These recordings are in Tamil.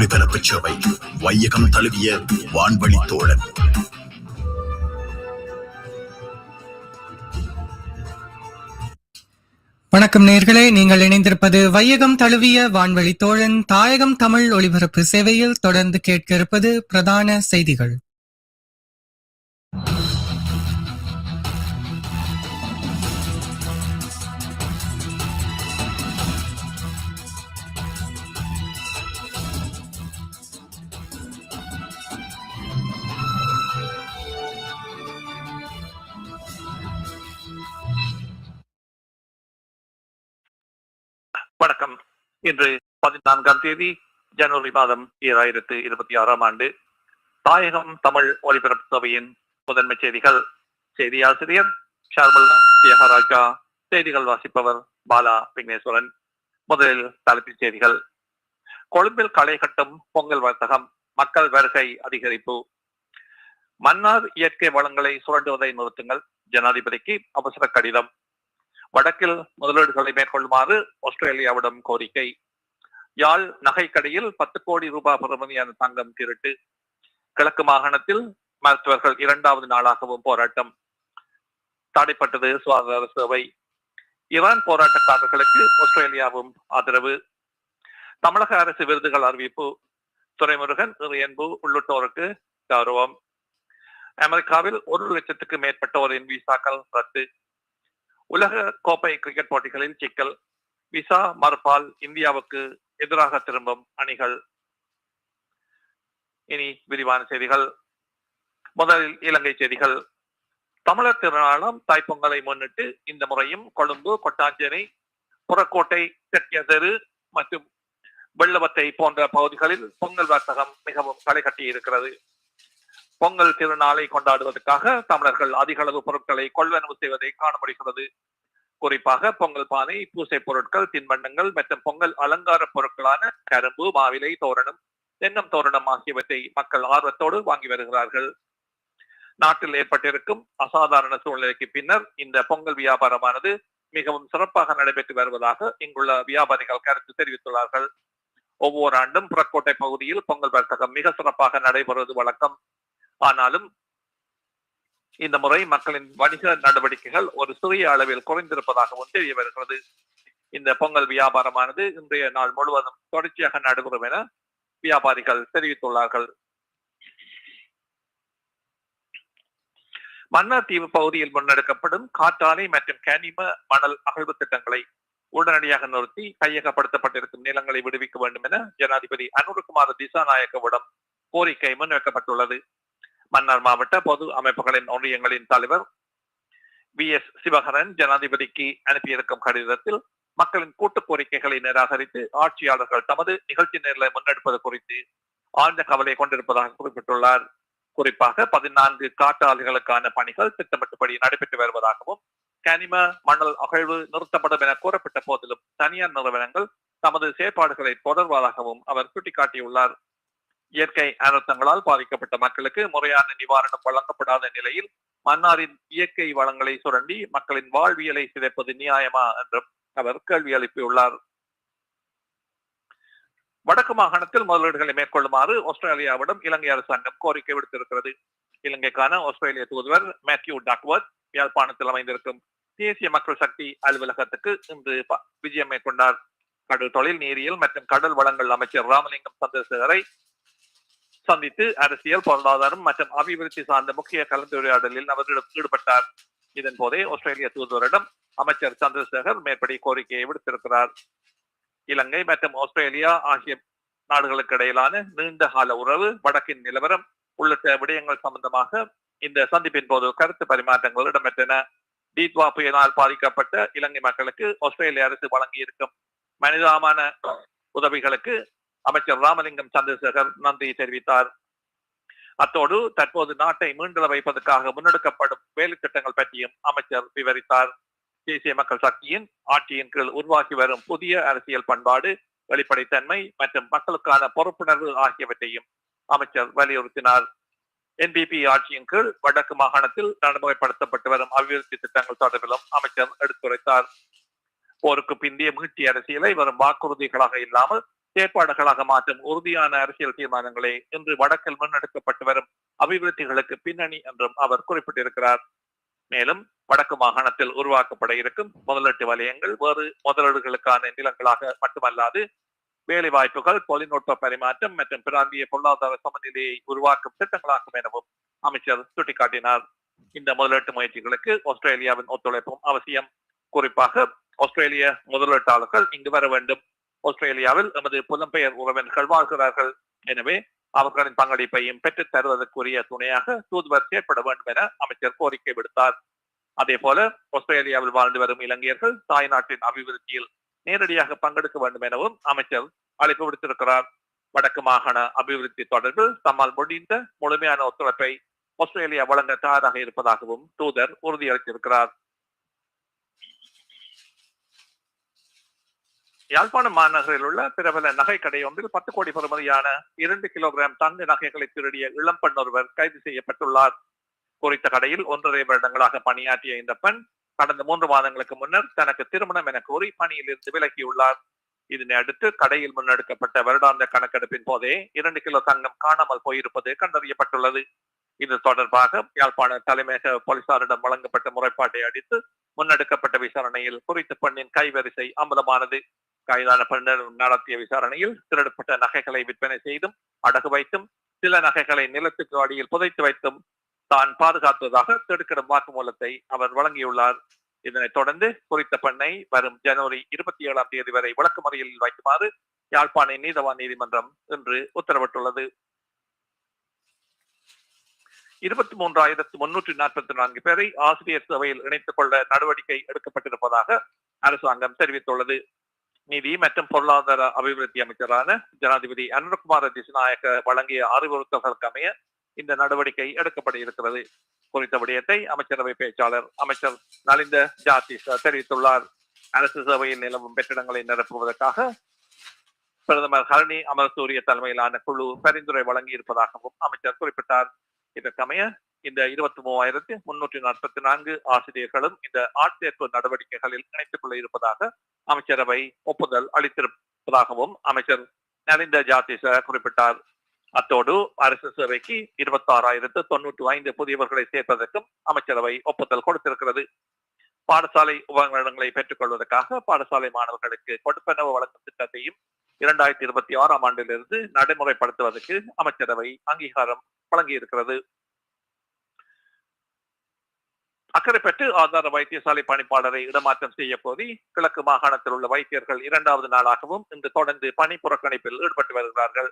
ஒளிபரப்பு சேவை வையகம் தழுவிய வான்வழி தோழன். வணக்கம் நேர்களே நீங்கள் இணைந்திருப்பது வையகம் தழுவிய வான்வழி தோழன். தாயகம் தமிழ் ஒளிபரப்பு சேவையில் தொடர்ந்து கேட்க இருப்பது பிரதான செய்திகள். வணக்கம். இன்று பதினான்காம் தேதி ஜனவரி மாதம் ஈராயிரத்து இருபத்தி ஆறாம் ஆண்டு. தாயகம் தமிழ் ஒலிபரப்பு சபையின் முதன்மை செய்திகள். செய்தி ஆசிரியர் ஷர்மல்லா தியாகராஜா செய்திகள் வாசிப்பவர் பாலா விக்னேஸ்வரன். முதலில் தலைப்புச் செய்திகள். கொழும்பில் களை கட்டும் பொங்கல் வர்த்தகம் மக்கள் வருகை அதிகரிப்பு. மன்னார் இயற்கை வளங்களை சுரண்டுவதை நிறுத்துங்கள். ஜனாதிபதிக்கு அவசர கடிதம். வடக்கில் முதலீடுகளை மேற்கொள்ளுமாறு ஆஸ்திரேலியாவிடம் கோரிக்கை. யாழ் நகைக்கடையில் பத்து கோடி ரூபாய் பெறுமதியான தங்கம் திருட்டு. கிழக்கு மாகாணத்தில் மருத்துவர்கள் இரண்டாவது நாளாகவும் போராட்டம். தடைப்பட்டது சுகாதார சேவை. ஈரான் போராட்டக்காரர்களுக்கு ஆஸ்திரேலியாவும் ஆதரவு. தமிழக அரசு விருதுகள் அறிவிப்பு. துரைமுருகன் இறையன்பு உள்ளிட்டோருக்கு கௌரவம். அமெரிக்காவில் ஒரு லட்சத்துக்கு மேற்பட்டோரின் விசாக்கள் ரத்து. உலக கோப்பை கிரிக்கெட் போட்டிகளில் சிக்கல் விசா மறுப்பால் இந்தியாவுக்கு எதிராக திரும்பும் அணிகள். இனி விரிவான செய்திகள். முதலில் இலங்கை செய்திகள். தமிழர் திருநாளாம் தாய்ப்பொங்கலை முன்னிட்டு இந்த முறையும் கொழும்பு கொட்டாஞ்சேரி புறக்கோட்டை தெற்கிய தெரு மற்றும் வெள்ளவத்தை போன்ற பகுதிகளில் பொங்கல் வர்த்தகம் மிகவும் களை கட்டி இருக்கிறது. பொங்கல் திருநாளை கொண்டாடுவதற்காக தமிழர்கள் அதிக அளவு பொருட்களை கொள்வனவு செய்வதை காண முடிகிறது குறிப்பாக பொங்கல் பானை பூசை பொருட்கள் தின்பண்டங்கள் மற்றும் பொங்கல் அலங்கார பொருட்களான கரும்பு மாவிலை தோரணம் தென்னம் தோரணம் ஆகியவற்றை மக்கள் ஆர்வத்தோடு வாங்கி வருகிறார்கள். நாட்டில் ஏற்பட்டிருக்கும் அசாதாரண சூழ்நிலைக்கு பின்னர் இந்த பொங்கல் வியாபாரமானது மிகவும் சிறப்பாக நடைபெற்று வருவதாக இங்குள்ள வியாபாரிகள் கருத்து தெரிவித்துள்ளார்கள். ஒவ்வொரு ஆண்டும் புறக்கோட்டை பகுதியில் பொங்கல் வர்த்தகம் மிக சிறப்பாக நடைபெறுவது வழக்கம். ஆனாலும் இந்த முறை மக்களின் வணிக நடவடிக்கைகள் ஒரு சிறிய அளவில் குறைந்திருப்பதாகவும் தெரிய வருகிறது. இந்த பொங்கல் வியாபாரமானது இன்றைய நாள் முழுவதும் தொடர்ச்சியாக நடைபெறும் என வியாபாரிகள் தெரிவித்துள்ளார்கள். மன்னார் தீவு பகுதியில் முன்னெடுக்கப்படும் காற்றாலை மற்றும் கனிம மணல் அகழ்வு திட்டங்களை உடனடியாக நிறுத்தி கையகப்படுத்தப்பட்டிருக்கும் நிலங்களை விடுவிக்க வேண்டும் என ஜனாதிபதி அனுருகுமார் திசாநாயக்கவிடம் கோரிக்கை முன்வைக்கப்பட்டுள்ளது. மன்னார் மாவட்ட பொது அமைப்புகளின் ஒன்றியங்களின் தலைவர் வி எஸ் சிவகரன் ஜனாதிபதிக்கு அனுப்பியிருக்கும் கடிதத்தில் மக்களின் கூட்டு கோரிக்கைகளை நிராகரித்து ஆட்சியாளர்கள் தமது நிகழ்ச்சி நேரில் முன்னெடுப்பது குறித்து ஆழ்ந்த கவலை கொண்டிருப்பதாக குறிப்பிட்டுள்ளார். குறிப்பாக பதினான்கு காட்டாளிகளுக்கான பணிகள் திட்டமிட்டபடி நடைபெற்று வருவதாகவும் கனிம மணல் அகழ்வு நிறுத்தப்படும் என கூறப்பட்ட போதிலும் தனியார் நிறுவனங்கள் தமது செயற்பாடுகளை தொடர்வதாகவும் அவர் சுட்டிக்காட்டியுள்ளார். இயற்கை அனர்த்தங்களால் பாதிக்கப்பட்ட மக்களுக்கு முறையான நிவாரணம் வழங்கப்படாத நிலையில் மன்னாரின் இயற்கை வளங்களை சுரண்டி மக்களின் வாழ்வியலை சிதைப்பது நியாயமா என்றும் அவர் கேள்வி எழுப்பியுள்ளார். வடக்கு மாகாணத்தில் முதலீடுகளை மேற்கொள்ளுமாறு ஆஸ்திரேலியாவிடம் இலங்கை அரசாங்கம் கோரிக்கை விடுத்திருக்கிறது. இலங்கைக்கான ஆஸ்திரேலிய தூதுவர் மேத்யூ டாக்வர்த் யாழ்ப்பாணத்தில் அமைந்திருக்கும் தேசிய மக்கள் சக்தி அலுவலகத்துக்கு இன்று விஜயம் மேற்கொண்டார். கடல் தொழில் நீரியல் மற்றும் கடல் வளங்கள் அமைச்சர் ராமலிங்கம் சந்திரசேகரை சந்தித்து அரசியல் பொருளாதாரம் மற்றும் அபிவிருத்தி சார்ந்த முக்கிய கலந்துரையாடலில் அவர்களிடம் ஈடுபட்டார். இதன் போதே ஆஸ்திரேலிய தூதுவரிடம் அமைச்சர் சந்திரசேகர் மேற்படி கோரிக்கையை விடுத்திருக்கிறார். இலங்கை மற்றும் ஆஸ்திரேலியா ஆகிய நாடுகளுக்கு இடையிலான நீண்ட கால உறவு வடக்கின் நிலவரம் உள்ளிட்ட விடயங்கள் சம்பந்தமாக இந்த சந்திப்பின் போது கருத்து பரிமாற்றங்கள் இடம்பெற்றன. தீத்வா புயலால் பாதிக்கப்பட்ட இலங்கை மக்களுக்கு ஆஸ்திரேலிய அரசு வழங்கியிருக்கும் மனிதாமான உதவிகளுக்கு அமைச்சர் ராமலிங்கம் சந்திரசேகர் நன்றி தெரிவித்தார். அத்தோடு தற்போது நாட்டை மீண்டெழ வைப்பதற்காக முன்னெடுக்கப்படும் வேலை திட்டங்கள் பற்றியும் அமைச்சர் விவரித்தார். தேசிய மக்கள் சக்தியின் ஆட்சியின் கீழ் உருவாக்கி வரும் புதிய அரசியல் பண்பாடு வெளிப்படைத்தன்மை மற்றும் மக்களுக்கான பொறுப்புணர்வு ஆகியவற்றையும் அமைச்சர் வலியுறுத்தினார். என்பிபி ஆட்சியின் கீழ் வடக்கு மாகாணத்தில் நடைமுறைப்படுத்தப்பட்டு வரும் அபிவிருத்தி திட்டங்கள் தொடர்பிலும் அமைச்சர் எடுத்துரைத்தார். போருக்கு பிந்திய மீட்சி அரசியலை வரும் வாக்குறுதிகளாக இல்லாமல் செயற்பாடுகளாக மாற்றும் உறுதியான அரசியல் தீர்மானங்களே இன்று வடக்கில் முன்னெடுக்கப்பட்டு வரும் அபிவிருத்திகளுக்கு பின்னணி என்றும் அவர் குறிப்பிட்டிருக்கிறார். மேலும் வடக்கு மாகாணத்தில் உருவாக்கப்பட இருக்கும் முதலீட்டு வலயங்கள் வேறு முதலீடுகளுக்கான நிலங்களாக மட்டுமல்லாது வேலைவாய்ப்புகள் தொழில்நுட்ப பரிமாற்றம் மற்றும் பிராந்திய பொருளாதார சமநிலையை உருவாக்கும் திட்டங்களாகும் எனவும் அமைச்சர் சுட்டிக்காட்டினார். இந்த முதலீட்டு முயற்சிகளுக்கு ஆஸ்திரேலியாவின் ஒத்துழைப்பும் அவசியம். குறிப்பாக ஆஸ்திரேலிய முதலீட்டாளர்கள் இங்கு வர வேண்டும். ஆஸ்திரேலியாவில் எமது புலம்பெயர் உறவினர்கள் வாழ்கிறார்கள் எனவே அவர்களின் பங்களிப்பையும் பெற்றுத் தருவதற்குரிய துணையாக தூதுவர் செயற்பட வேண்டும் என அமைச்சர் கோரிக்கை விடுத்தார். அதே போல ஆஸ்திரேலியாவில் வாழ்ந்து வரும் இலங்கையர்கள் தாய்நாட்டின் அபிவிருத்தியில் நேரடியாக பங்கெடுக்க வேண்டும் எனவும் அமைச்சர் அழைப்பு விடுத்திருக்கிறார். வடக்கு மாகாண அபிவிருத்தி தொடர்பில் தம்மால் முடிந்த முழுமையான ஒத்துழைப்பை ஆஸ்திரேலியா வழங்க தயாராக இருப்பதாகவும் தூதர் உறுதியளித்திருக்கிறார். யாழ்ப்பாணம் மாநகரில் உள்ள பிரபல நகை கடை ஒன்றில் பத்து கோடி பெறுமதியான இரண்டு கிலோகிராம் தங்க நகைகளை திருடிய இளம் பெண் ஒருவர் கைது செய்யப்பட்டுள்ளார். குறித்த கடையில் ஒன்றரை வருடங்களாக பணியாற்றிய இந்த பெண் கடந்த மூன்று மாதங்களுக்கு முன்னர் தனக்கு திருமணம் என கூறி பணியில் இருந்து விலகியுள்ளார். இதனை அடுத்து கடையில் முன்னெடுக்கப்பட்ட வருடாந்த கணக்கெடுப்பின் போதே இரண்டு கிலோ தங்கம் காணாமல் போயிருப்பது கண்டறியப்பட்டுள்ளது. இது தொடர்பாக யாழ்ப்பாண தலைமையக போலீசாரிடம் வழங்கப்பட்ட முறைப்பாட்டை அடித்து முன்னெடுக்கப்பட்ட விசாரணையில் குறித்த பெண்ணின் கைவரிசை அம்பலமானது கைதான பெண்ணிடம் நடத்திய விசாரணையில் திருடப்பட்ட நகைகளை விற்பனை செய்தும் அடகு வைத்தும் சில நகைகளை நிலத்துக்கு அடியில் புதைத்து வைத்தும் தான் பாதுகாத்ததாக திடுக்கிடும் வாக்குமூலத்தை அவர் வழங்கியுள்ளார். இதனைத் தொடர்ந்து குறித்த பெண்ணை வரும் ஜனவரி இருபத்தி ஏழாம் தேதி வரை விளக்குமறியலில் வைக்குமாறு யாழ்ப்பாணை நீதவான் நீதிமன்றம் இன்று உத்தரவிட்டுள்ளது. இருபத்தி மூன்றாயிரத்து முன்னூற்றி நாற்பத்தி நான்கு பேரை ஆசிரியர் சபையில் இணைத்துக் கொள்ள நடவடிக்கை எடுக்கப்பட்டிருப்பதாக அரசாங்கம் தெரிவித்துள்ளது. நிதி மற்றும் பொருளாதார அபிவிருத்தி அமைச்சரான ஜனாதிபதி அனுரகுமார திசுநாயக்க வழங்கிய அறிவுறுத்தல்களுக்கு அமைய இந்த நடவடிக்கை எடுக்கப்பட இருக்கிறது. குறித்த விடயத்தை அமைச்சரவை பேச்சாளர் அமைச்சர் நலிந்த ஜாதிஸ் தெரிவித்துள்ளார். அரசு சேவையில் நிலவும் வெற்றிடங்களை நிரப்புவதற்காக பிரதமர் ஹரணி அமரசூரிய தலைமையிலான குழு பரிந்துரை வழங்கி இருப்பதாகவும் அமைச்சர் குறிப்பிட்டார். இதற்கமைய இந்த இருபத்தி மூவாயிரத்தி முன்னூற்றி நாற்பத்தி நான்கு ஆசிரியர்களும் இந்த ஆட்சேர்ப்பு நடவடிக்கைகளில் இணைத்துக் கொள்ள இருப்பதாக அமைச்சரவை ஒப்புதல் அளித்திருப்பதாகவும் அமைச்சர் நலிந்த ஜாதிச குறிப்பிட்டார். அத்தோடு அரசு சேவைக்கு இருபத்தி ஆறாயிரத்து ஐந்து புதியவர்களை சேர்ப்பதற்கும் அமைச்சரவை ஒப்புதல் கொடுத்திருக்கிறது. பாடசாலை உபகரணங்களை பெற்றுக் கொள்வதற்காக பாடசாலை மாணவர்களுக்கு கொடுப்பனவு வழங்கும் திட்டத்தையும் இரண்டாயிரத்தி இருபத்தி ஆறாம் ஆண்டிலிருந்து நடைமுறைப்படுத்துவதற்கு அமைச்சரவை அங்கீகாரம் வழங்கியிருக்கிறது. அக்கரைப்பட்டு ஆதார வைத்தியசாலை பணிப்பாளரை இடமாற்றம் செய்ய கோரி கிழக்கு மாகாணத்தில் உள்ள வைத்தியர்கள் இரண்டாவது நாளாகவும் இன்று தொடர்ந்து பணி புறக்கணிப்பில் ஈடுபட்டு வருகிறார்கள்.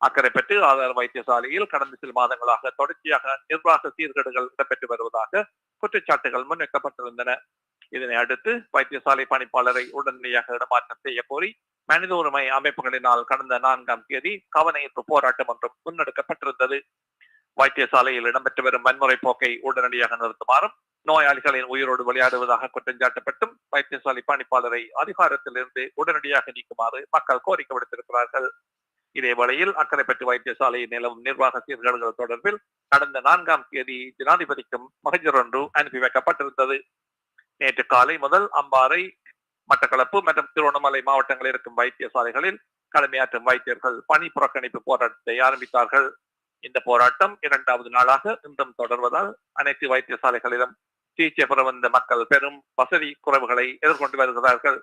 அக்கரைப்பட்டு ஆதார வைத்தியசாலையில் கடந்த சில மாதங்களாக தொடர்ச்சியாக நிர்வாக சீர்கேடுகள் இடம்பெற்று வருவதாக குற்றச்சாட்டுகள் முன்வைக்கப்பட்டிருந்தன. இதனை அடுத்து வைத்தியசாலை பணிப்பாளரை உடனடியாக இடமாற்றம் செய்ய கோரி மனித உரிமை அமைப்புகளினால் கடந்த நான்காம் தேதி கவனஈர்ப்பு போராட்டம் ஒன்றும் முன்னெடுக்கப்பட்டிருந்தது. வைத்தியசாலையில் இடம்பெற்று வரும் வன்முறை போக்கை உடனடியாக நிறுத்துமாறும் நோயாளிகளின் உயிரோடு விளையாடுவதாக குற்றஞ்சாட்டப்பட்டும் வைத்தியசாலை பணிப்பாளரை அதிகாரத்திலிருந்து உடனடியாக நீக்குமாறு மக்கள் கோரிக்கை விடுத்திருக்கிறார்கள். இதே வேளையில் அக்கரைப்பட்டு வைத்தியசாலையில் நிலவும் நிர்வாக சீர்கேடுகள் தொடர்பில் கடந்த நான்காம் தேதி ஜனாதிபதிக்கும் மகஜரொன்று அனுப்பி வைக்கப்பட்டிருந்தது. நேற்று காலை முதல் அம்பாறை மட்டக்களப்பு மற்றும் திருவண்ணாமலை மாவட்டங்களில் இருக்கும் வைத்தியசாலைகளில் கடமையாற்றும் வைத்தியர்கள் பணி புறக்கணிப்பு போராட்டத்தை ஆரம்பித்தார்கள். இந்த போராட்டம் இரண்டாவது நாளாக இன்றும் தொடர்வதால் அனைத்து வைத்தியசாலைகளிலும் சிகிச்சை பெற வந்த மக்கள் பெரும் வசதி குறைவுகளை எதிர்கொண்டு வருகிறார்கள்.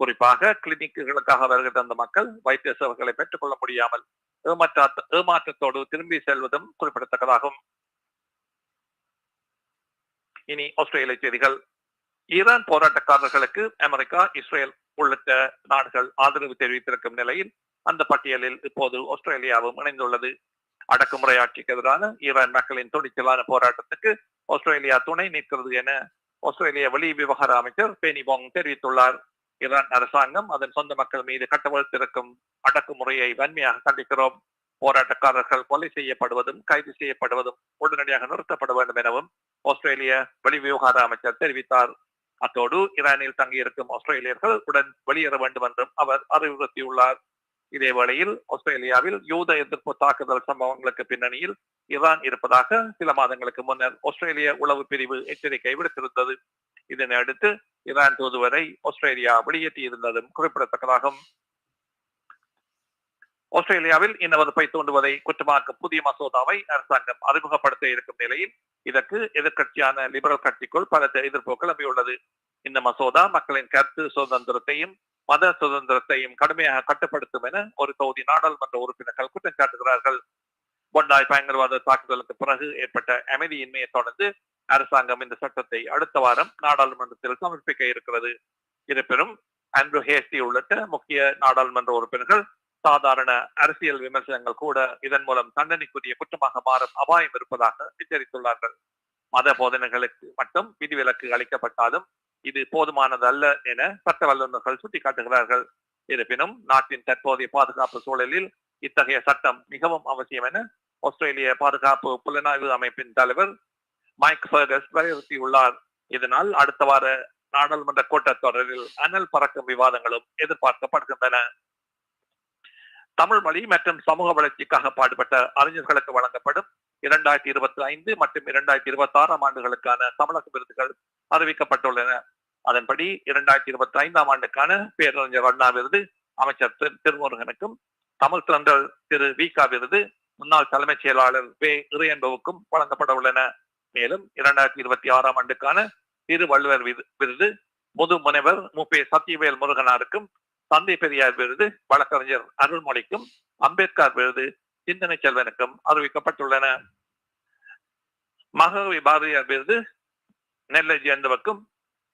குறிப்பாக கிளினிக்குகளுக்காக வருகிற அந்த மக்கள் வைத்திய சேவைகளை பெற்றுக் கொள்ள முடியாமல் ஏமாற்ற ஏமாற்றத்தோடு திரும்பி செல்வதும் குறிப்பிடத்தக்கதாகும். இனி ஆஸ்திரேலிய செய்திகள். ஈரான் போராட்டக்காரர்களுக்கு அமெரிக்கா இஸ்ரேல் உள்ளிட்ட நாடுகள் ஆதரவு தெரிவித்திருக்கும் நிலையில் அந்த பட்டியலில் இப்போது ஆஸ்திரேலியாவும் இணைந்துள்ளது. அடக்குமுறை ஆட்சிக்கு எதிரான ஈரான் மக்களின் துணிச்சலான போராட்டத்துக்கு ஆஸ்திரேலியா துணை நிற்கிறது என ஆஸ்திரேலிய வெளி விவகார அமைச்சர் பேனி தெரிவித்துள்ளார். ஈரான் அரசாங்கம் அதன் சொந்த மக்கள் மீது கட்டவிழ்த்திருக்கும் அடக்குமுறையை வன்மையாக கண்டிக்கிறோம். போராட்டக்காரர்கள் கொலை செய்யப்படுவதும் கைது செய்யப்படுவதும் உடனடியாக நிறுத்தப்பட வேண்டும் எனவும் ஆஸ்திரேலிய வெளி விவகார அமைச்சர் தெரிவித்தார். அத்தோடு ஈரானில் தங்கியிருக்கும் ஆஸ்திரேலியர்கள் உடன் வெளியேற வேண்டும் என்றும் அவர் அறிவுறுத்தியுள்ளார். இதே வேளையில் ஆஸ்திரேலியாவில் யூத எதிர்ப்பு தாக்குதல் சம்பவங்களுக்கு பின்னணியில் ஈரான் இருப்பதாக சில மாதங்களுக்கு முன்னர் ஆஸ்திரேலிய உளவு பிரிவு எச்சரிக்கை விடுத்திருந்தது. இதனை அடுத்து ஈரான் தூதுவரை ஆஸ்திரேலியா வெளியேற்றியிருந்ததும் குறிப்பிடத்தக்கதாகும். ஆஸ்திரேலியாவில் இனவெறுப்பை தூண்டுவதை குற்றமாக்கும் புதிய மசோதாவை அரசாங்கம் அறிமுகப்படுத்த இருக்கும் நிலையில் இதற்கு எதிர்கட்சியான லிபரல் கட்சிக்குள் பல எதிர்ப்பு கிளம்பியுள்ளது. இந்த மசோதா மக்களின் கருத்து சுதந்திரத்தையும் மத சுதந்திரத்தையும் கடுமையாக கட்டுப்படுத்தும் என ஒரு தொகுதி நாடாளுமன்ற உறுப்பினர்கள் குற்றம் சாட்டுகிறார்கள். பொண்டாய் பயங்கரவாத தாக்குதலுக்கு பிறகு ஏற்பட்ட அமைதியின்மையை தொடர்ந்து அரசாங்கம் இந்த சட்டத்தை அடுத்த வாரம் நாடாளுமன்றத்தில் சமர்ப்பிக்க இருக்கிறது. இருப்பினும் ஆண்ட்ரூ ஹேஸ்டி உள்ளிட்ட முக்கிய நாடாளுமன்ற உறுப்பினர்கள் சாதாரண அரசியல் விமர்சனங்கள் கூட இதன் மூலம் தண்டனைக்குரிய குற்றமாக மாறும் அபாயம் இருப்பதாக எச்சரித்துள்ளார்கள் மத போதனைகளுக்கு மட்டும் விதிவிலக்கு அளிக்கப்பட்டாலும் இது போதுமானது அல்ல என சட்ட வல்லுநர்கள் சுட்டிக்காட்டுகிறார்கள். இருப்பினும் நாட்டின் தற்போதைய பாதுகாப்பு சூழலில் இத்தகைய சட்டம் மிகவும் அவசியம் என ஆஸ்திரேலிய பாதுகாப்பு புலனாய்வு அமைப்பின் தலைவர் மைக் ஃபர்கஸ் வலியுறுத்தியுள்ளார். இதனால் அடுத்த வார நாடாளுமன்ற கூட்டத்தொடரில் அனல் பறக்கும் விவாதங்களும் எதிர்பார்க்கப்படுகின்றன. தமிழ் மொழி மற்றும் சமூக வளர்ச்சிக்காக பாடுபட்ட அறிஞர்களுக்கு வழங்கப்படும் இரண்டாயிரத்தி இருபத்தி ஐந்து மற்றும் இரண்டாயிரத்தி இருபத்தி ஆறாம் ஆண்டுகளுக்கான தமிழக விருதுகள் அறிவிக்கப்பட்டுள்ளன. அதன்படி இரண்டாயிரத்தி இருபத்தி ஐந்தாம் ஆண்டுக்கான பேரறிஞர் அண்ணா விருது அமைச்சர் திரு திருமுருகனுக்கும் தமிழ் தொண்டர் திரு விகா விருது முன்னாள் தலைமைச் செயலாளர் வே. இறையன்பவுக்கும் வழங்கப்பட உள்ளன. மேலும் இரண்டாயிரத்தி இருபத்தி ஆறாம் ஆண்டுக்கான திருவள்ளுவர் விரு- விருது முது முனைவர் முபே சத்தியவேல் முருகனாருக்கும் தந்தை பெரியார் விருது வழக்கறிஞர் அருள்மொழிக்கும் அம்பேத்கர் விருது சிந்தனை செல்வனுக்கும் அறிவிக்கப்பட்டுள்ளன. மகவி பாரதியார் விருது நெல்லை ஜெயந்தவுக்கும்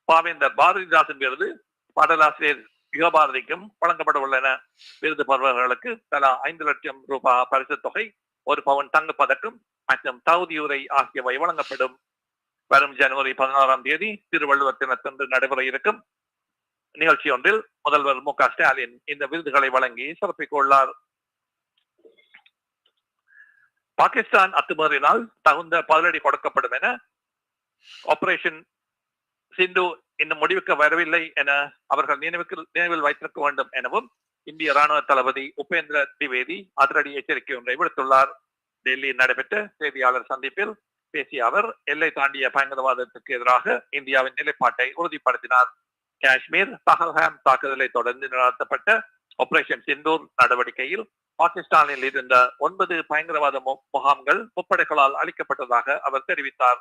பாவேந்தர் பாரதிதாசன் விருது பாடலாசிரியர் யுகபாரதிக்கும் வழங்கப்பட உள்ளன விருது பெறுபவர்களுக்கு தலா ஐந்து லட்சம் ரூபாய் பரிசு தொகை ஒரு பவுன் தங்க பதக்கம் மற்றும் தகுதியுரை ஆகியவை வழங்கப்படும். வரும் ஜனவரி பதினாறாம் தேதி திருவள்ளுவர் தினத்தன்று நடைபெற இருக்கும். நிகழ்ச்சி ஒன்றில் முதல்வர் மு க ஸ்டாலின் இந்த விருதுகளை வழங்கி சிறப்பிக்க உள்ளார் பாகிஸ்தான் அத்துமீறினால் தகுந்த பதிலடி கொடுக்கப்படும் என ஆபரேஷன் சிந்து இன்னும் முடிவுக்கு வரவில்லை என அவர்கள் நினைவுக்கு நினைவில் வைத்திருக்க வேண்டும் எனவும் இந்திய ராணுவ தளபதி உபேந்திர திவேதி அதிரடி எச்சரிக்கை ஒன்றை விடுத்துள்ளார். டெல்லியில் நடைபெற்ற செய்தியாளர் சந்திப்பில் பேசிய அவர் எல்லை தாண்டிய பயங்கரவாதத்துக்கு எதிராக இந்தியாவின் நிலைப்பாட்டை உறுதிப்படுத்தினார். காஷ்மீர் பகல்ஹாம் தாக்குதலை தொடர்ந்து நடத்தப்பட்ட ஆபரேஷன் சிந்தூர் நடவடிக்கையில் பாகிஸ்தானில் இருந்த ஒன்பது பயங்கரவாத முகாம்கள் முப்படைகளால் அளிக்கப்பட்டதாக அவர் தெரிவித்தார்.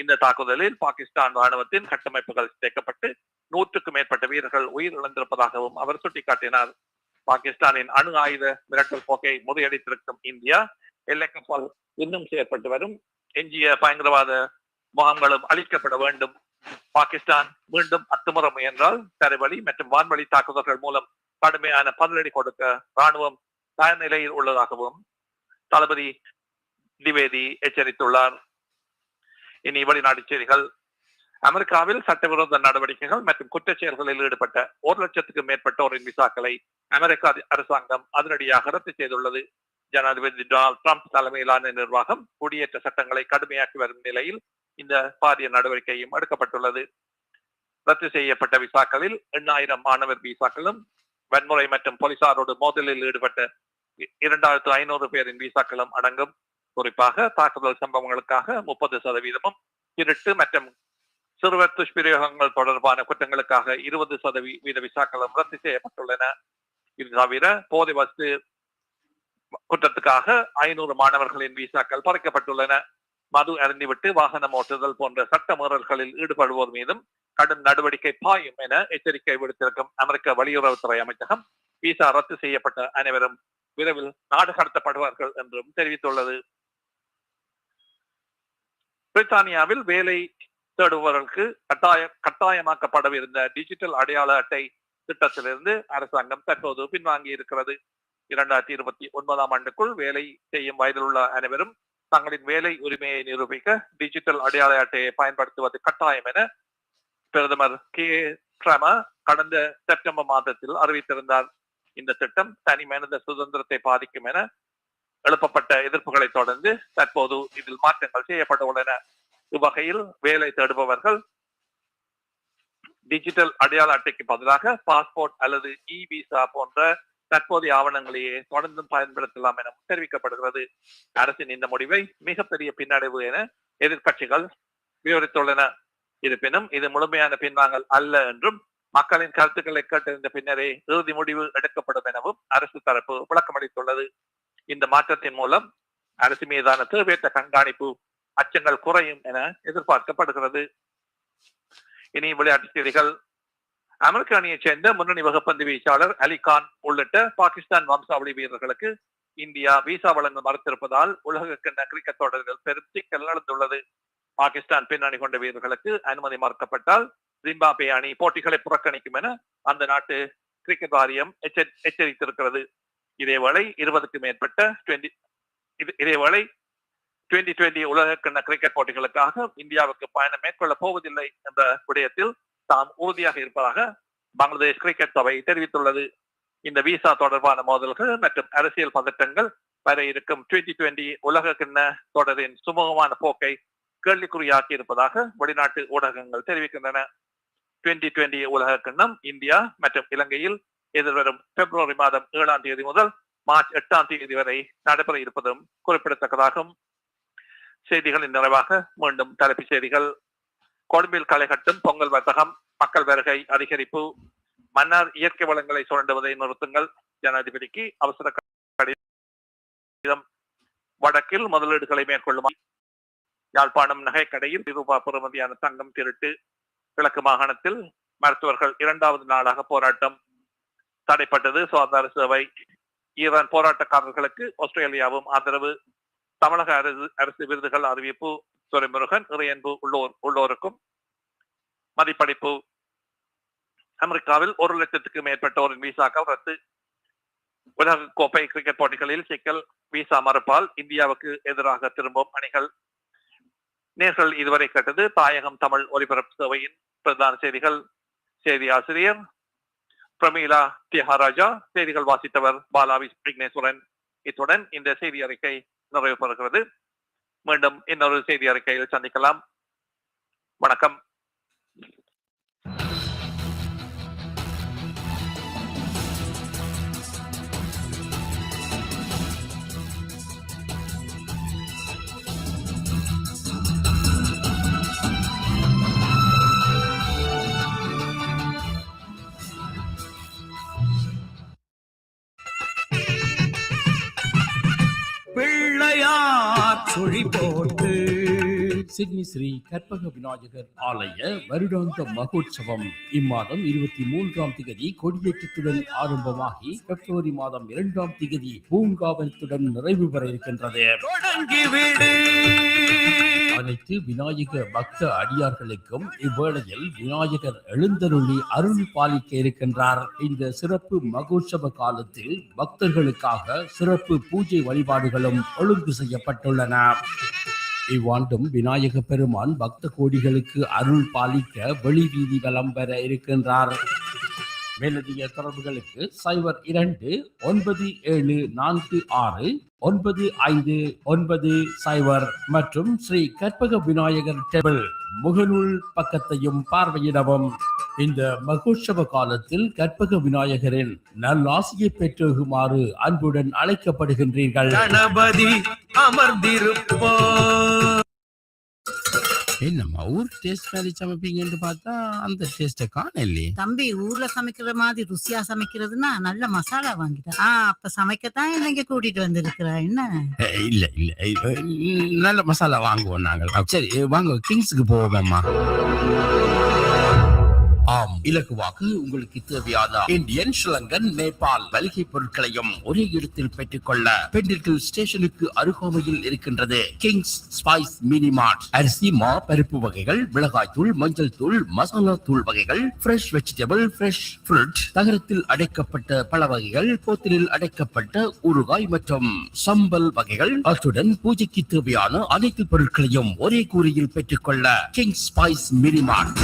இந்த தாக்குதலில் பாகிஸ்தான் ராணுவத்தின் கட்டமைப்புகள் சிதைக்கப்பட்டு நூற்றுக்கும் மேற்பட்ட வீரர்கள் உயிரிழந்திருப்பதாகவும் அவர் சுட்டிக்காட்டினார். பாகிஸ்தானின் அணு ஆயுத மிரட்டல் போக்கை முறியடித்திருக்கும் இந்தியா எல்லைக்கப்பால் இன்னும் செயற்பட்டு வரும். எஞ்சிய பயங்கரவாத முகாம்களும் அழிக்கப்பட வேண்டும். பாகிஸ்தான் மீண்டும் அத்துமுறை முயன்றால் தரைவழி மற்றும் வான்வழி தாக்குதல்கள் மூலம் கடுமையான பதிலடி கொடுக்க ராணுவம் நிலையில் உள்ளதாகவும் தளபதி திவேதி எச்சரித்துள்ளார். இனி வெளிநாட்டுச் செய்திகள். அமெரிக்காவில் சட்டவிரோத நடவடிக்கைகள் மற்றும் குற்றச் செயல்களில் ஈடுபட்ட ஒரு லட்சத்துக்கும் மேற்பட்டோரின் விசாக்களை அமெரிக்க அரசாங்கம் அதிரடியாக ரத்து செய்துள்ளது. ஜனாதிபதி டொனால்டு ட்ரம்ப் தலைமையிலான நிர்வாகம் குடியேற்ற சட்டங்களை கடுமையாக்கி வரும் நிலையில் இந்த பாரிய நடவடிக்கையும் எடுக்கப்பட்டுள்ளது. ரத்து செய்யப்பட்ட விசாக்களில் எண்ணாயிரம் மாணவர் விசாக்களும் வன்முறை மற்றும் போலீசாரோடு மோதலில் ஈடுபட்ட இரண்டாயிரத்து ஐநூறு பேரின் விசாக்களும் அடங்கும். குறிப்பாக தாக்குதல் சம்பவங்களுக்காக முப்பது சதவீதமும் திருட்டு மற்றும் சிறுவர் துஷ்பிரயோகங்கள் தொடர்பான குற்றங்களுக்காக இருபது சதவீத விசாக்களும் ரத்து செய்யப்பட்டுள்ளன. இது தவிர போதை வசதி குற்றத்துக்காக ஐநூறு மாணவர்களின் விசாக்கள் பறிக்கப்பட்டுள்ளன. மது அருந்திவிட்டு வாகனம் ஓட்டுதல் போன்ற சட்ட மீறல்களில் ஈடுபடுவோர் மீதும் கடும் நடவடிக்கை பாயும் என எச்சரிக்கை விடுத்திருக்கும் அமெரிக்க வெளியுறவுத்துறை அமைச்சகம் விசா ரத்து செய்யப்பட்ட அனைவரும் விரைவில் நாடு கடத்தப்படுவார்கள் என்றும் தெரிவித்துள்ளது. பிரித்தானியாவில் வேலை தேடுபவர்களுக்கு கட்டாய கட்டாயமாக்கப்படவிருந்த டிஜிட்டல் அடையாள அட்டை திட்டத்திலிருந்து அரசாங்கம் தற்போது பின்வாங்கி இருக்கிறது இரண்டாயிரத்தி இருபத்தி ஒன்பதாம் ஆண்டுக்குள் வேலை செய்யும் வயதில் உள்ள அனைவரும் தங்களின் வேலை உரிமையை நிரூபிக்க டிஜிட்டல் அடையாள அட்டையை பயன்படுத்துவது கட்டாயம் என பிரதமர் கே. கடந்த செப்டம்பர் மாதத்தில் அறிவித்திருந்தார். இந்த திட்டம் தனி மனித சுதந்திரத்தை பாதிக்கும் என எழுப்பப்பட்ட எதிர்ப்புகளை தொடர்ந்து தற்போது இதில் மாற்றங்கள் செய்யப்பட்டுள்ளன இவ்வகையில் வேலை தேடுபவர்கள் டிஜிட்டல் அடையாள அட்டைக்கு பதிலாக பாஸ்போர்ட் அல்லது இ விசா போன்ற தற்போதைய ஆவணங்களையே தொடர்ந்தும் பயன்படுத்தலாம் என தெரிவிக்கப்படுகிறது. அரசின் இந்த முடிவை மிகப்பெரிய பின்னடைவு என எதிர்க்கட்சிகள் விவரித்துள்ளன. இருப்பினும் இது முழுமையான பின்வாங்கல் அல்ல என்றும் மக்களின் கருத்துக்களை கேட்டறிந்த பின்னரே இறுதி முடிவு எடுக்கப்படும் எனவும் அரசு தரப்பு விளக்கமளித்துள்ளது. இந்த மாற்றத்தின் மூலம் அரசு மீதான தேவையற்ற கண்காணிப்பு அச்சங்கள் குறையும் என எதிர்பார்க்கப்படுகிறது. இனி விளையாட்டுச் செய்திகள். அமெரிக்க அணியைச் சேர்ந்த முன்னணி வகுப்பந்து வீச்சாளர் அலி கான் உள்ளிட்ட பாகிஸ்தான் வம்சாவளி வீரர்களுக்கு இந்தியா விசா வழங்க மறுத்திருப்பதால் உலக கிண்ண கிரிக்கெட் தொடரில் பெரும் சிக்கல் நடந்துள்ளது பாகிஸ்தான் பின்னணி கொண்ட வீரர்களுக்கு அனுமதி மறுக்கப்பட்டால் ஜிம்பாபே அணி போட்டிகளை புறக்கணிக்கும் என அந்த நாட்டு கிரிக்கெட் வாரியம் எச்சரித்திருக்கிறது. இதேவேளை இருபதுக்கு மேற்பட்ட டுவெண்டி இதேவேளை டுவெண்டி டுவெண்டி உலக கிண்ண கிரிக்கெட் போட்டிகளுக்காக இந்தியாவுக்கு பயணம் மேற்கொள்ளப் போவதில்லை என்ற விடயத்தில் தாம் உறுதியாக இருப்பதாக பங்களாதேஷ் கிரிக்கெட் சபை தெரிவித்துள்ளது. இந்த விசா தொடர்பான மோதல்கள் மற்றும் அரசியல் பதட்டங்கள் வர இருக்கும் டுவெண்டி டுவெண்டி உலக கிண்ண தொடரின் சுமூகமான போக்கை கேள்விக்குறியாக்கி இருப்பதாக வெளிநாட்டு ஊடகங்கள் தெரிவிக்கின்றன. டுவெண்டி டுவெண்டி உலக கிண்ணம் இந்தியா மற்றும் இலங்கையில் எதிர்வரும் பிப்ரவரி மாதம் ஏழாம் தேதி முதல் மார்ச் எட்டாம் தேதி வரை நடைபெற இருப்பதும் குறிப்பிடத்தக்கதாகும். செய்திகளின் நிறைவாக மீண்டும் தலைப்புச் செய்திகள். கொழும்பில் களைகட்டும் பொங்கல் வர்த்தகம் மக்கள் வருகை அதிகரிப்பு மன்னார் இயற்கை வளங்களை சுரண்டுவதை நிறுத்துங்கள் ஜனாதிபதிக்கு அவசர கடிதம். வடக்கில் முதலீடுகளை மேற்கொள்ளும் யாழ்ப்பாணம் நகைக்கடையில் ரூபாய் பெறுமதியான தங்கம் திருட்டு கிழக்கு மாகாணத்தில் மருத்துவர்கள் இரண்டாவது நாளாக போராட்டம் தடைப்பட்டது. சுகாதார சேவை ஈரான் போராட்டக்காரர்களுக்கு ஆஸ்திரேலியாவும் ஆதரவு. தமிழக அரசு அரசு விருதுகள் அறிவிப்பு துரைமுருகன் இறையன்பு உள்ளோர் உள்ளோருக்கும் மதிப்பளிப்பு. அமெரிக்காவில் ஒரு லட்சத்துக்கு மேற்பட்டோரின் விசாக்கள் ரத்து. உலக கோப்பை கிரிக்கெட் போட்டிகளில் சிக்கல் விசா மறுப்பால் இந்தியாவுக்கு எதிராக திரும்பும் அணிகள். நேர்கள் இதுவரை கேட்டது தாயகம் தமிழ் ஒலிபரப்பு சேவையின் பிரதான செய்திகள். செய்தி ஆசிரியர் பிரமீலா தியாகராஜா செய்திகள் வாசித்தவர் பாலாவி விக்னேஸ்வரன். இத்துடன் இந்த செய்தி அறிக்கை நிறைவு பெறுகிறது மீண்டும் இன்னொரு செய்தி அறிக்கையில் சந்திக்கலாம். வணக்கம். பிள்ளையார் சுழி போட்டு சிட்னி ஸ்ரீ கற்பக விநாயகர் ஆலய வருடாந்த மகோத்சவம் இம்மாதம் இருபத்தி மூன்றாம் திகதி கொடியேற்றத்துடன் ஆரம்பமாகி பிப்ரவரி மாதம் இரண்டாம் திகதி பூங்காவனத்துடன் நிறைவு பெற இருக்கின்றது. அனைத்து விநாயக பக்த அடியார்களுக்கும் இவ்வேளையில் விநாயகர் எழுந்தருளி அருள் பாலிக்க இருக்கின்றார். இந்த சிறப்பு மகோற்சவ காலத்தில் பக்தர்களுக்காக சிறப்பு பூஜை வழிபாடுகளும் ஒழுங்கு செய்யப்பட்டுள்ளன. இவ்வாண்டும் விநாயக பெருமான் பக்த கோடிகளுக்கு அருள் பாலிக்க வெளி வீதி வலம் பெற இருக்கின்றார். மேலதிக தொடர்புகளுக்கு சைபர் இரண்டு ஒன்பது ஏழு நான்கு ஆறு ஒன்பது ஐந்து ஒன்பது சைபர் மற்றும் ஸ்ரீ கற்பக விநாயகர் டெபிள் முகநூல் பக்கத்தையும் பார்வையிடவும். இந்த மகோற்சவ காலத்தில் கற்பக விநாயகரின் நல்லாசியை பெற்றுகுமாறு அன்புடன் அழைக்கப்படுகின்றீர்கள். கணபதி அமர்ந்திருப்பார் என்னம்மா ஊர் டேஸ்ட் மாதிரி சமைப்பீங்கன்னு பார்த்தா அந்த டேஸ்ட்டை காணலையே தம்பி ஊர்ல சமைக்கிற மாதிரி ருசியா சமைக்கிறதுனா நல்ல மசாலா வாங்கிட்டா ஆ அப்ப சமைக்கத்தான் இங்க கூட்டிட்டு வந்திருக்கிறா? என்ன? இல்ல இல்ல நல்ல மசாலா வாங்குவோம் நாங்கள் சரி வாங்க கிங்ஸ்க்கு போவோம்மா ஆம் இலகுவாக உங்களுக்கு தேவையான இந்தியன் ஸ்ரீலங்கன் நேபாள் மளிகை பொருட்களையும் ஒரே இடத்தில் பெற்றுக்கொள்ள பெண்டிர்கள் ஸ்டேஷனுக்கு அருகாமையில் இருக்கின்றது. கிங்ஸ் ஸ்பைஸ் மினி மார்ட் அரிசி மா பருப்பு வகைகள் மிளகாய் தூள் மஞ்சள் தூள் மசாலா தூள் வகைகள் ஃப்ரெஷ் வெஜிடபிள் ஃப்ரெஷ் ஃப்ரூட் தகரத்தில் அடைக்கப்பட்ட பல வகைகள் போத்தலில் அடைக்கப்பட்ட ஊறுகாய் மற்றும் சம்பல் வகைகள். அத்துடன் பூஜைக்கு தேவையான அனைத்து பொருட்களையும் ஒரே கூரையில் பெற்றுக்கொள்ள கிங் ஸ்பைஸ் மினிமார்ட்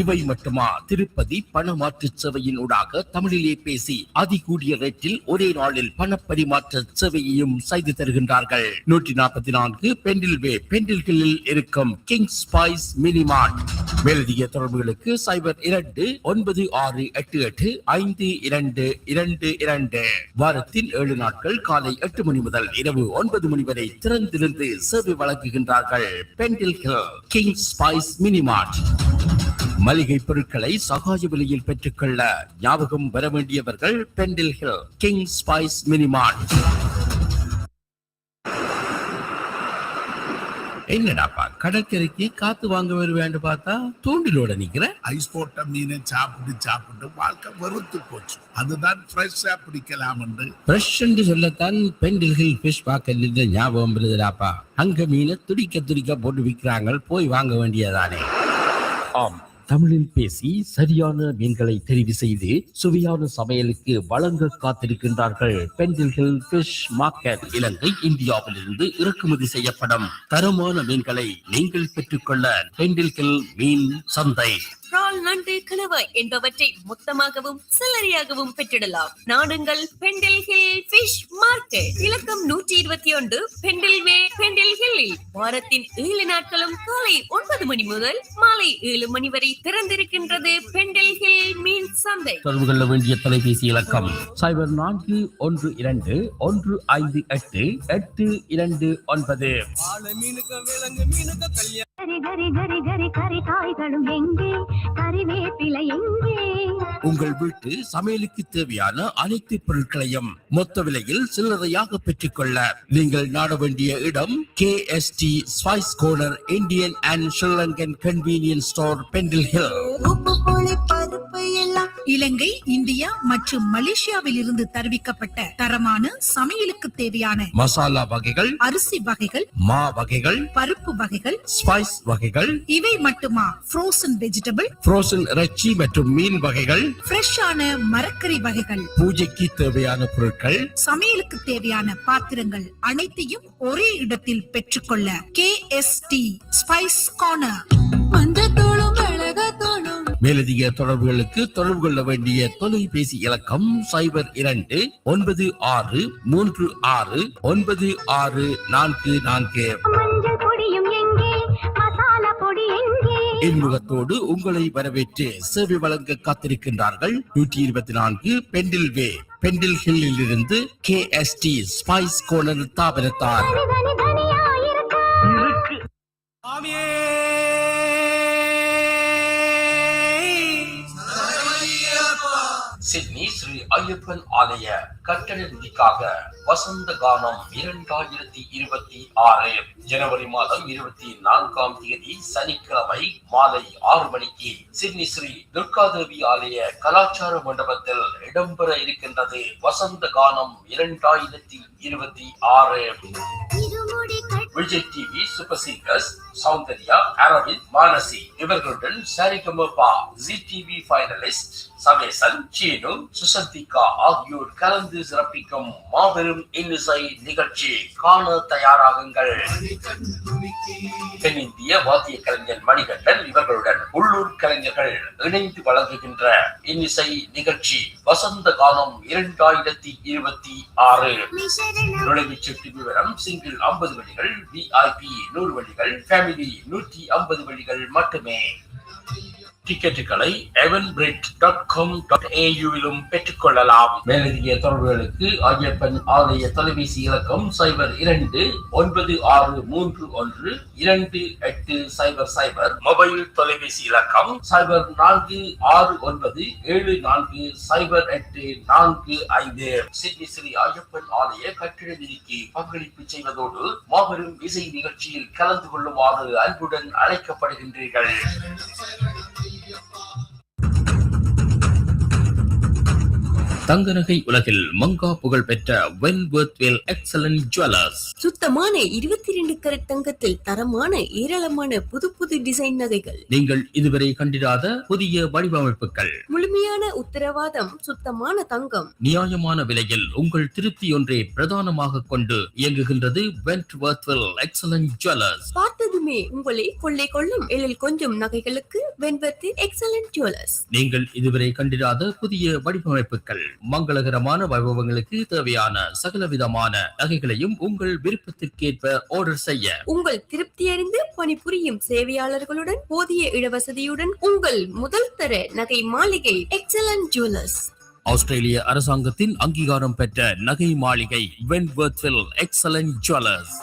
இவை மட்டுமா? திருப்பதி பணமாற்று சேவையின் ஊடாக தமிழிலே பேசி அதிகூடிய ரேட்டில் ஒரே நாளில் பணப்பரிமாற்ற சேவையையும் செய்து தருகின்றார்கள். நூற்றி நாற்பத்தி நான்கு பெண்டில் வே ஹில்லில் இருக்கும் கிங் ஸ்பைஸ் மினிமார்ட் மேலதிக தொடர்புகளுக்கு சைபர் இரண்டு ஒன்பது ஆறு எட்டு எட்டு ஐந்து இரண்டு இரண்டு இரண்டு. வாரத்தின் ஏழு நாட்கள் காலை எட்டு மணி முதல் இரவு ஒன்பது மணி வரை திறந்திருந்து சேவை வழங்குகின்றார்கள் பெண்டில் கிங் ஸ்பைஸ் மினிமார்ட் மளிகை பொருட்களை சகாய விலையில் பெற்றுக்கொள்ள ஞாபகம் வர வேண்டியவர்கள் Pendle Hill King Spice minimart என்னடாப்பா கடற்கரைக்கு காத்து வாங்க வருவேன்னு பார்த்தா தூண்டிலோட நிக்கிற? ஐஸ் போட்ட மீனை சாப்பிட்டு சாப்பிட்டு வாழ்க்கை வெறுத்து போச்சு. அதுதான் ஃப்ரெஷ்ஷா பிடிக்கலாம் என்று ஃப்ரெஷ் என்று சொல்லத்தான் பெண்டில் ஹில் ஃபிஷ் பார்க்க ஞாபகம் வருதுடாப்பா. அங்க மீனை துடிக்க துடிக்க போட்டு விற்கிறாங்க போய் வாங்க வேண்டியதானே. ஆம். தமிழில் பேசி சரியான மீன்களை தெரிவு செய்து சுவையான சமையலுக்கு வழங்க காத்திருக்கின்றார்கள். பெண்டில் பிஷ் மார்க்கெட் இலங்கை இந்தியாவிலிருந்து இறக்குமதி செய்யப்படும் தரமான மீன்களை நீங்கள் பெற்றுக்கொள்ள பெண்டில் மீன் சந்தை. இறால் நண்டு கணவாய் என்பவற்றை மொத்தமாகவும் சில்லறையாகவும் பெற்றிடலாம். நாடுங்கள் பெண்டில் ஹில் ஃபிஷ் மார்க்கெட். இலக்கம் நூற்றி இருபத்தி ஒன்று பெண்டில் வே பெண்டில் ஹில்லில். வாரத்தின் ஏழு நாட்களும் காலை ஒன்பது மணி முதல் மாலை ஏழு மணி வரை திறந்திருக்கின்றது பெண்டில் ஹில் மீன் சந்தை. தொடர்பு கொள்ள வேண்டிய தொலைபேசி இலக்கம். சைபர் நான்கு ஒன்று இரண்டு ஒன்று ஐந்து எட்டு எட்டு இரண்டு ஒன்பது. கரி கரி கரி கரி கரி காய்களும் எங்கே? உங்கள் வீட்டு சமையலுக்கு தேவையான அனைத்து பொருட்களையும் மொத்த விலையில் சில்லறையாக பெற்றுக்கொள்ள நீங்கள் நாட வேண்டிய இடம் K S T spice corner Indian and Sri Lankan convenience store Pendle Hill Ilankai India மற்றும் மலேசியாவில் இருந்து தருவிக்கப்பட்ட தரமான சமையலுக்கு தேவையான மசாலா வகைகள் அரிசி வகைகள் மா வகைகள் பருப்பு வகைகள் ஸ்பைஸ் வகைகள் இவை மட்டுமா? ஃப்ரோசன் வெஜிடபிள் ஃப்ரோசன் இறைச்சி மற்றும் மீன் வகைகள் ஃப்ரெஷ்ஷான மரக்கறி வகைகள் பூஜைக்கு தேவையான பொருட்கள் சமையலுக்கு தேவையான பாத்திரங்கள் அனைத்தையும் ஒரே இடத்தில் பெற்றுக்கொள்ள K S T spice corner மேலதிக தொடர்புகளுக்கு தொடர்பு கொள்ள வேண்டிய தொலைபேசி இலக்கம் சைபர் இரண்டு ஒன்பது ஆறு மூன்று ஆறு ஒன்பது ஆறு நான்கு நான்கு. இன்முகத்தோடு உங்களை வரவேற்று சேவை வழங்க காத்திருக்கின்றார்கள் நூற்றி இருபத்தி நான்கு பெண்டில் வே பெண்டில் ஹில்லில் இருந்து K S T spice corner தாபனத்தார். Ayyappan ஆலய கட்டட நிதிக்காக வசந்த கானம் இரண்டாயிரத்தி இருபத்தி ஆறு ஜனவரி மாதம் இருபத்தி நான்காம் தேதி சனிக்கிழமை மாலை ஆறு மணிக்கு சிட்னி ஸ்ரீ துர்காதேவி ஆலய கலாச்சார மண்டபத்தில் இடம்பெற இருக்கின்றது. வசந்த கானம் இரண்டாயிரத்தி இருபத்தி ஆறு. Vijay TV super singers Soundarya Aravind Manasi இவர்களுடன் சரிகமபா ஜி டிவி ஃபைனலிஸ்ட் சபை சஞ்சீனும் சுசந்திகா ஆகியோர் கலந்து சிறப்பிக்கும் மாபெரும் இன்னிசை நிகழ்ச்சி காண தயாராகுங்கள். தென்னிந்திய வாத்திய கலைஞர் மணிகண்டன் இவர்களுடன் உள்ளூர் கலைஞர்கள் இணைந்து வழங்குகின்ற இன்னிசை நிகழ்ச்சி வசந்த காலம் இரண்டாயிரத்தி இருபத்தி ஆறு. நுழைவுச் சீட்டு விவரம் சிங்கிள் ஐம்பது வழிகள் விஐபி நூறு வழிகள் ஃபேமிலி நூற்றி ஐம்பது வழிகள் மட்டுமே. டிக்கெட்டுகளை எவன் பிரிட் டாட் காம் டாட் ஏயுவிலும் பெற்றுக்கொள்ளலாம். மேலதிக தொடர்புகளுக்கு ஐயப்பன் ஆலய தொலைபேசி இலக்கம் சைபர் இரண்டு ஒன்பது ஆறு மூன்று ஒன்று இரண்டு எட்டு சைபர் சைபர். மொபைல் தொலைபேசி இலக்கம் சைபர் நான்கு ஆறு ஒன்பது ஏழு நான்கு சைபர் எட்டு நான்கு ஐந்து. சிட்னி ஸ்ரீ ஐயப்பன் ஆலய கட்டிட நிதிக்கு பங்களிப்பு செய்வதோடு மாபெரும் இசை நிகழ்ச்சியில் கலந்து கொள்ளுமாறு அன்புடன் அழைக்கப்படுகின்றீர்கள். தங்க நகை உலகில் மங்கா புகழ் பெற்ற வென்வர்த்வேல் எக்ஸலன்ட் ஜுவல்லர்ஸ் சுத்தமான இருபத்தி ரெண்டு கரட் தங்கத்தில் தரமான ஏராளமான புது புது டிசைன் நகைகள். நீங்கள் இதுவரை கண்டிராத புதிய வடிவமைப்புகள். முழுமையான உத்தரவாதம் சுத்தமான தங்கம். நியாயமான விலையில் உங்கள் திருப்தி ஒன்றே பிரதானமாக கொண்டு இயங்குகின்றது வென்ட்வர்த்வேல் எக்ஸலன்ட் ஜுவல்லர்ஸ் பார்த்ததுமே உங்களை கொள்ளை கொள்ளும் எழில் கொஞ்சம் நகைகளுக்கு வெண்பத்தி எக்ஸலன்ட் ஜுவல்லர்ஸ் நீங்கள் இதுவரை கண்டிராத புதிய வடிவமைப்புகள். மங்களகரமான வைபவங்களுக்கு தேவையான சகலவிதமான நகைகளையும் உங்கள் விருப்பத்திற்கேற்ப ஆர்டர் செய்ய. உங்கள் திருப்தி அறிந்து பணிபுரியும் சேவையாளர்களுடன் போதிய இடவசதியுடன் உங்கள் முதல் தர நகை மாளிகை எக்ஸலன்ட் ஜுவல்லர்ஸ் ஆஸ்திரேலிய அரசாங்கத்தின் அங்கீகாரம் பெற்ற நகை மாளிகை வென்வர்த்வில் எக்ஸலன்ட் ஜுவல்லர்ஸ்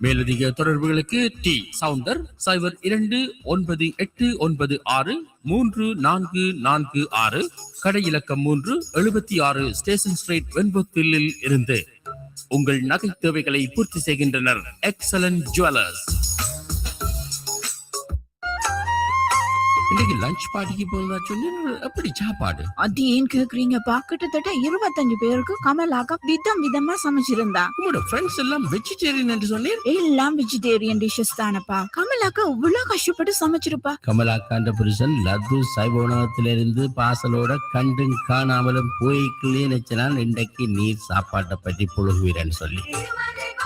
மேலதிக தொடர்புகளுக்கு டி. சவுந்தர் சைபர் இரண்டு ஒன்பது எட்டு ஒன்பது ஆறு மூன்று நான்கு நான்கு ஆறு கடை இலக்கம் மூன்று எழுபத்தி ஆறு ஸ்டேஷன் ஸ்ட்ரீட் வெண்பொத்திலில் இருந்து. உங்கள் நகை தேவைகளை பூர்த்தி செய்கின்றனர். எக்ஸலன்ட் ஜுவல்லர்ஸ் இன்னைக்கு லஞ்ச் பார்ட்டிக்கு போறதா சொல்லி எப்படி சாப்பாடு? அது ஏன் கேக்குறீங்கப்பா கிட்டத்தட்ட இருபத்தஞ்சு பேருக்கு கமலாக்கா விதம் விதமா சமைச்சிருந்தா. உங்களோட ஃப்ரெண்ட்ஸ் எல்லாம் வெஜிடேரியன் என்று சொன்னீர்? எல்லாம் வெஜிடேரியன் டிஷ்ஷஸ் தானப்பா. கமலாக்கா இவ்வளவு கஷ்டப்பட்டு சமைச்சிருப்பா. கமலாக்காண்ட புருஷன் லட்டு சைவ உணவகத்திலிருந்து பாசலோட கண்டும் காணாமலும் போய்க்குள்ளே நினைச்சனால் இன்றைக்கு நீர் சாப்பாட்டை பற்றி புழுகுவீரன்னு சொல்லி.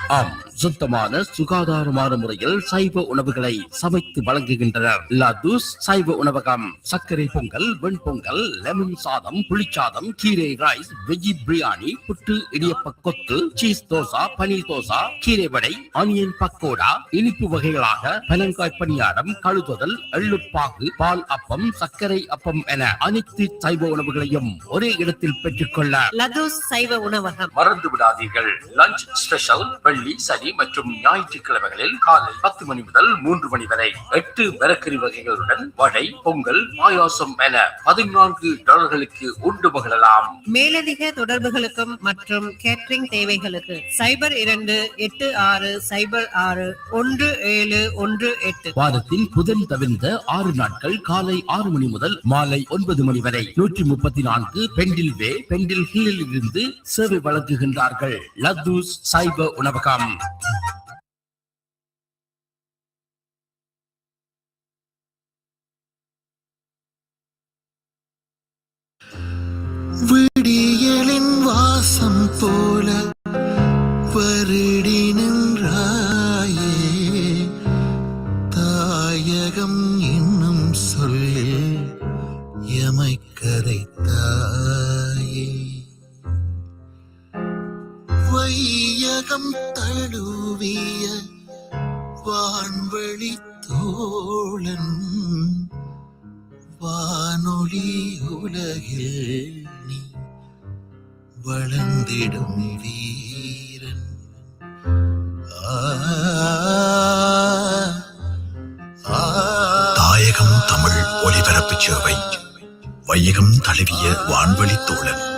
ஆம் சுத்தமான சுகாதாரமான முறையில் சைவ உணவுகளை சமைத்து வழங்குகின்றனர். லதுஸ் சைவ உணவகம் சர்க்கரை பொங்கல் வெண்பொங்கல் லெமன் சாதம் புளிச்சாதம் கீரை ரைஸ் வெஜி பிரியாணி புட்டு இடியப்ப கொத்து சீஸ் தோசா பனீர் தோசா கீரை வடை ஆனியன் பக்கோடா இனிப்பு வகைகளாக பனங்காய் பணியாரம் கழுதுதல் எள்ளுப்பாகு பால் அப்பம் சர்க்கரை அப்பம் என அனைத்து சைவ உணவுகளையும் ஒரே இடத்தில் பெற்றுக்கொள்ள லதூஸ் சைவ உணவகம். மறந்து விடாதீர்கள் லஞ்ச் ஸ்பெஷல் வெள்ளி சனி மற்றும் ஞாயிற்றுக்கிழமைகளில் காலை பத்து மணி முதல் மூன்று மணி வரை எட்டு மிரக்கறி வகைகளுடன் வடை பொங்கல் பாயாசம் என பதினான்கு டாலர்களுக்கு உண்டு மகிழலாம். மேலதிக தொடர்புகளுக்கும் மற்றும் கேட்டரிங் தேவைகளுக்கு சைபர் இரண்டு எட்டு ஆறு சைபர் ஆறு ஒன்று ஏழு ஒன்று எட்டு. வாரத்தின் புதன் தவிர்ந்த ஆறு நாட்கள் காலை ஆறு மணி முதல் மாலை ஒன்பது மணி வரை நூற்றி முப்பத்தி நான்கு பெண்டில் வே பெண்டில் ஹில்லில் இருந்து சேவை வழங்குகின்றார்கள். லத்தூஸ் சைவ உணவகம். வணக்கம். விடியலின் வாசம் போ வையகம் தழுவிய வான்வழி தோழன்.